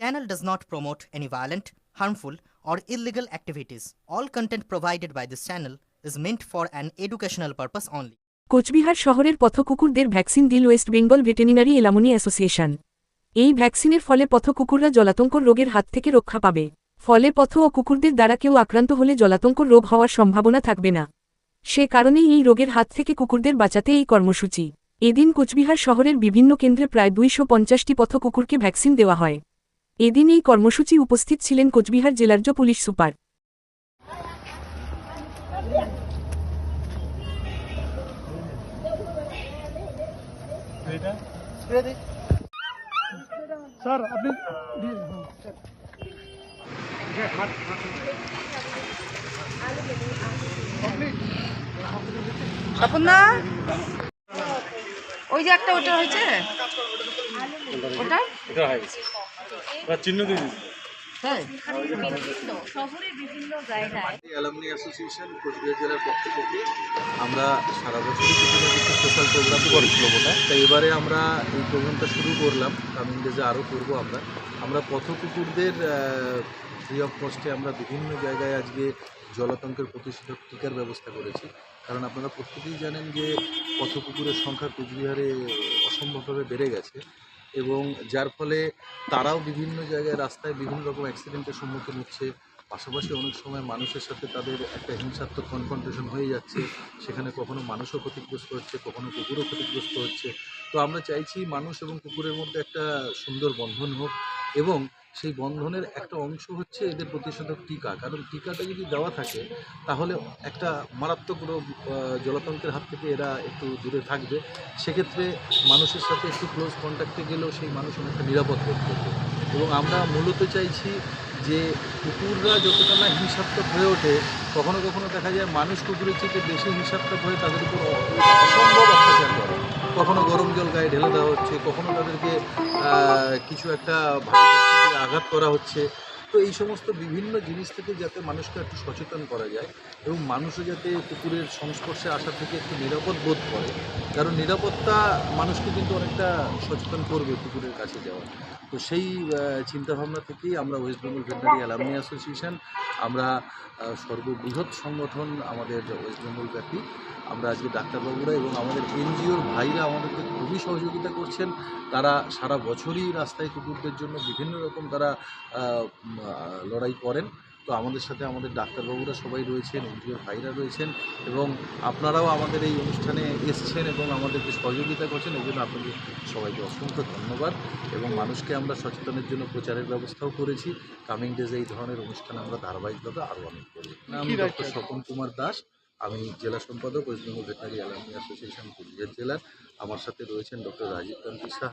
Channel does not promote any violent, harmful, or illegal activities. All content provided by this channel is meant for an educational purpose only. Cooch Behar শহরের পথকুকুরদের vaccine দিল West Bengal veterinary alumni association. এই ভ্যাকসিনের ফলে পথকুকুররা জলাতঙ্কর রোগের হাত থেকে রক্ষা পাবে। ফলে পথ ও কুকুরদের দ্বারা কেউ আক্রান্ত হলে জলাতঙ্কর রোগ হওয়ার সম্ভাবনা থাকবে না। সে কারণেই এই রোগের হাত থেকে কুকুরদের বাঁচাতে এই কর্মসূচি। এদিন কোচবিহার শহরের বিভিন্ন কেন্দ্রে প্রায় দুইশো পঞ্চাশটি পথ কুকুরকে ভ্যাকসিন দেওয়া হয়। এদিন এই কর্মসূচি উপস্থিত ছিলেন কোচবিহার জেলার্য পুলিশ সুপার। স্যার আপনি। ওই যে একটা ওটা হয়েছে? ওটা? হয়ে গেছে। এবার চিহ্ন দিয়ে হ্যাঁ। অ্যালামনি অ্যাসোসিয়েশন কোচবিহার জেলার পক্ষ থেকে আমরা সারা বছরই কিছু না কিছু সোশ্যাল প্রোগ্রাম করেছিল ওটা তাই এবারে আমরা এই প্রোগ্রামটা শুরু করলাম। কামিং ডেজে আরও করব আমরা। আমরা পথ কুকুরদের ফ্রি অফ কস্টে আমরা বিভিন্ন জায়গায় আজকে জলাতঙ্কের প্রতিষেধক টিকার ব্যবস্থা করেছি। কারণ আপনারা প্রত্যেকেই জানেন যে পথ কুকুরের সংখ্যা কোচবিহারে অসম্ভবভাবে বেড়ে গেছে। এবং যার ফলে তারাও বিভিন্ন জায়গায় রাস্তায় বিভিন্ন রকম অ্যাক্সিডেন্টের সম্মুখীন হচ্ছে। পাশাপাশি অনেক সময় মানুষের সাথে তাদের একটা হিংসাত্মক কনফ্রন্টেশন হয়ে যাচ্ছে। সেখানে কখনো মানুষও ক্ষতিগ্রস্ত হচ্ছে, কখনো কুকুরও ক্ষতিগ্রস্ত হচ্ছে। তো আমরা চাইছি মানুষ এবং কুকুরের মধ্যে একটা সুন্দর বন্ধন হোক এবং সেই বন্ধনের একটা অংশ হচ্ছে এদের প্রতিষেধক টিকা। কারণ টিকাটা যদি দেওয়া থাকে, তাহলে একটা মারাত্মক রোগ জলাতঙ্কের হাত থেকে এরা একটু দূরে থাকবে। সেক্ষেত্রে মানুষের সাথে একটু ক্লোজ কন্ট্যাক্টে গেলেও সেই মানুষ অনেকটা নিরাপদ বোধ করবে। এবং আমরা মূলত চাইছি যে কুকুররা যতটা না হিংসাত্মক হয়ে ওঠে, কখনো কখনো দেখা যায় মানুষ কুকুরের চেয়ে বেশি হিংসাত্মক হয়ে তাদের উপর অসম্ভব অত্যাচার করে। কখনো গরম জল গায়ে ঢেলে দেওয়া হচ্ছে, কখনো তাদেরকে কিছু একটা আঘাত করা হচ্ছে। তো এই সমস্ত বিভিন্ন জিনিস থেকে যাতে মানুষকে একটু সচেতন করা যায় এবং মানুষও যাতে কুকুরের সংস্পর্শে আসা থেকে একটু নিরাপদ বোধ করে। কারণ নিরাপত্তা মানুষকে কিন্তু অনেকটা সচেতন করবে কুকুরের কাছে যাওয়া। তো সেই চিন্তাভাবনা থেকেই আমরা West Bengal veterinary alumni association আমরা সর্ববৃহৎ সংগঠন আমাদের ওয়েস্ট বেঙ্গল ব্যাপী। আমরা আজকে ডাক্তারবাবুরা এবং আমাদের এনজিওর ভাইরা আমাদেরকে খুবই সহযোগিতা করছেন। তারা সারা বছরই রাস্তায় কুকুরদের জন্য বিভিন্ন রকম তারা লড়াই করেন। তো আমাদের সাথে আমাদের ডাক্তারবাবুরা সবাই রয়েছেন এনজিওর ভাইরা রয়েছেন এবং আপনারাও আমাদের এই অনুষ্ঠানে এসছেন এবং আমাদেরকে সহযোগিতা করছেন। এই জন্য আপনাদের সবাইকে অসংখ্য ধন্যবাদ এবং মানুষকে আমরা সচেতনের জন্য প্রচারের ব্যবস্থাও করেছি। কামিং ডেজে এই ধরনের অনুষ্ঠান আমরা ধারাবাহিকভাবে আরও অনেক করি। আমি ডক্টর স্বপন কুমার দাস আমি জেলা সম্পাদক West Bengal veterinary alumni association Cooch Behar জেলার। আমার সাথে রয়েছেন ডক্টর রাজীব কান্তি শাহ